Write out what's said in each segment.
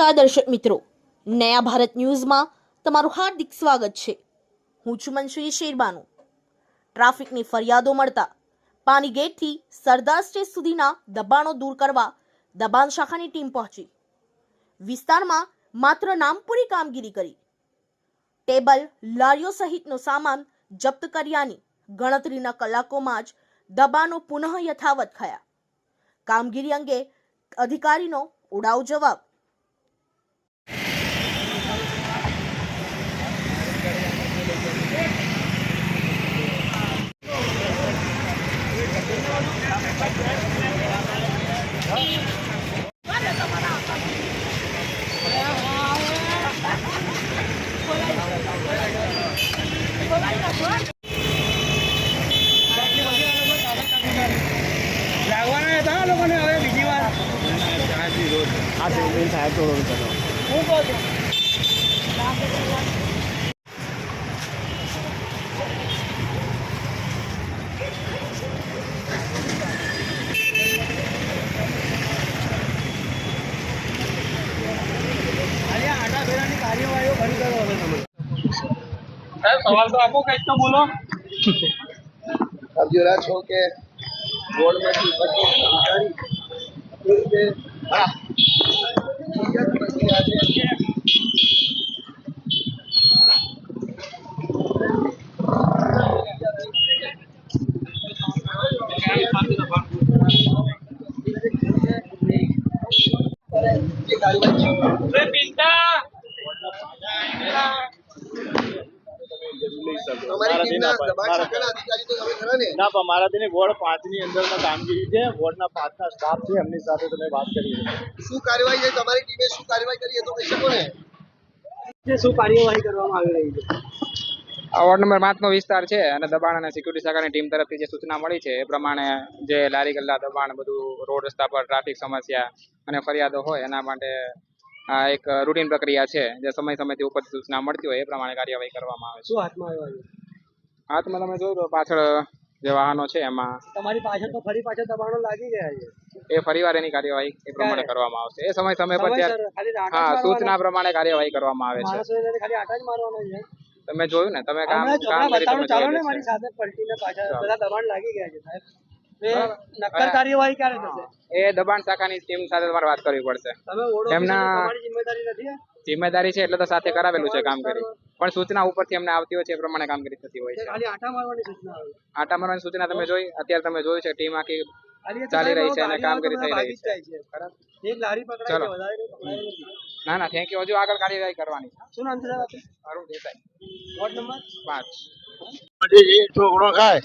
નમસ્કાર દર્શક મિત્રો. નયા ભારત ન્યૂઝમાં તમારું હાર્દિક સ્વાગત છે. હું છું મનસુરી શેરબાનુ. ટ્રાફિકની ફરિયાદો મળતા પાની ગેટથી સરદાર સ્ટેજ સુધીના દબાણો દૂર કરવા દબાણ શાખાની ટીમ પહોંચી. વિસ્તારમાં માત્ર નામપૂરી કામગીરી કરી. ટેબલ, લારીઓ સહિતનો સામાન જપ્ત કર્યાની ગણતરીના કલાકોમાં જ દબાણો પુનઃ યથાવત થયા. કામગીરી અંગે અધિકારીનો ઉડાવ જવાબ આ સાહેબ થોડો કરો હું કહું છું આજે આટા ફેરાની કાર્યવાહીઓ બંધ કરો હવે તમે સાહેબ સવાલ તો આપો કંઈક તો બોલો. આપ જોઈ છો કે રોડમાંથી ઉપરથી અધિકારી એ રીતે હા ફરિયાદ પ્રક્રિયા છે. જે કાર્યવાહી છે, રે પિંટા તમારી ટીમના દબાણ શાખાના અધિકારી તો તમે ખરા ને. ના પણ મારાથી નહીં વોર્ડ પાંચની અંદરમાં કામગીરી છે વોર્ડના પાંચના સ્ટાફ છે એમની સાથે તમે વાત કરી શું કાર્યવાહી છે? તમારી ટીમે શું કાર્યવાહી કરી એ તો કહી શકો ને. શું કાર્યવાહી કરવામાં આવી રહી છે? આ વોર્ડ નંબર પાંચનો વિસ્તાર છે અને દબાણ અને સિક્યુરિટી શાખાની ટીમ તરફથી જે સૂચના મળી છે એ પ્રમાણે જે લારી ગલ્લા દબાણ બધું રોડ રસ્તા પર ટ્રાફિક સમસ્યા અને ફરિયાદો હોય એના માટે આ એક રૂટીન પ્રક્રિયા છે જે સમય સમયથી ઉપરથી સૂચના મળતી હોય એ પ્રમાણે કાર્યવાહી કરવામાં આવે છે. શું હાથમાં આવ્યું હાથમાં તમે જોયું તો પાછળ જે વાહનો છે એમાં તમારી પાછળ તો ફરી પાછળ દબાણો લાગી ગયા છે. એ ફરીવાર એની કાર્યવાહી એ પ્રમાણે કરવામાં આવશે. એ સમય સમય પર હા સૂચના પ્રમાણે કાર્યવાહી કરવામાં આવે છે. ખાલી આટા જ મારવાનો છે. તમે જોયું ને તમે કામ કામ કરી તમે ચાલો ને મારી સાથે પલટીને પાછળ બધા દબાણ લાગી ગયા છે સાહેબ. નક્કર કાર્યવાહી ક્યારે થશે? એ દબાણ શાખાની ટીમ સાથે તમારે વાત કરવી પડશે. એમના- જિમ્મેદારી નથી જિમ્મેદારી છે એટલે તો સાથે કરાવેલું છે કામગીરી પણ સૂચના ઉપરથી અમને આવતી હોય છે એ પ્રમાણે કામગીરી થતી હોય છે. ખાલી આટા મારવાની સૂચના આટા મારવાની સૂચના તમે જોઈ? અત્યારે તમે જોયું છે ટીમ આખી ચાલી રહી છે અને કામ કામગીરી થઈ રહી છે. એક લારી પકડાય ચલો. ના ના થેન્ક યુ હજુ આગળ કાર્યવાહી કરવાની છે. શું નામ છે અરુણ દેસાઈ. Ward number? પાંચ. છોકરો ખાય.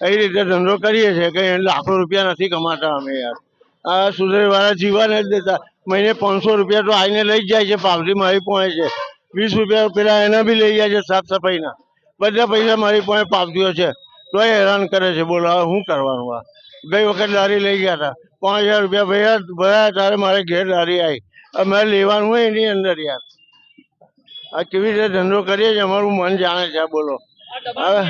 એ રીતે ધંધો કરીએ છીએ કે લાખો રૂપિયા નથી કમાતા અમે યાર. આ સુધરેવાળા જીવા નથી દેતા. મહિને પાંચસો રૂપિયા તો આવીને લઈ જાય છે પાવથી મારી પહોંચે છે. વીસ રૂપિયા પેલા એના બી લઈ જાય છે સાફ સફાઈના. બધા પૈસા મારી પાસે પાવતીઓ છે. તો એ હેરાન કરે છે બોલો હવે શું કરવાનું આ? ગઈ વખત લારી લઈ ગયા હતા પાંચ હજાર રૂપિયા ભયા ભર્યા ત્યારે મારે ઘેર લારી આવી મારે લેવાનું હોય એની અંદર યાર. આ કેવી રીતે ધંધો કરીએ છીએ અમારું મન જાણે છે આ બોલો. હવે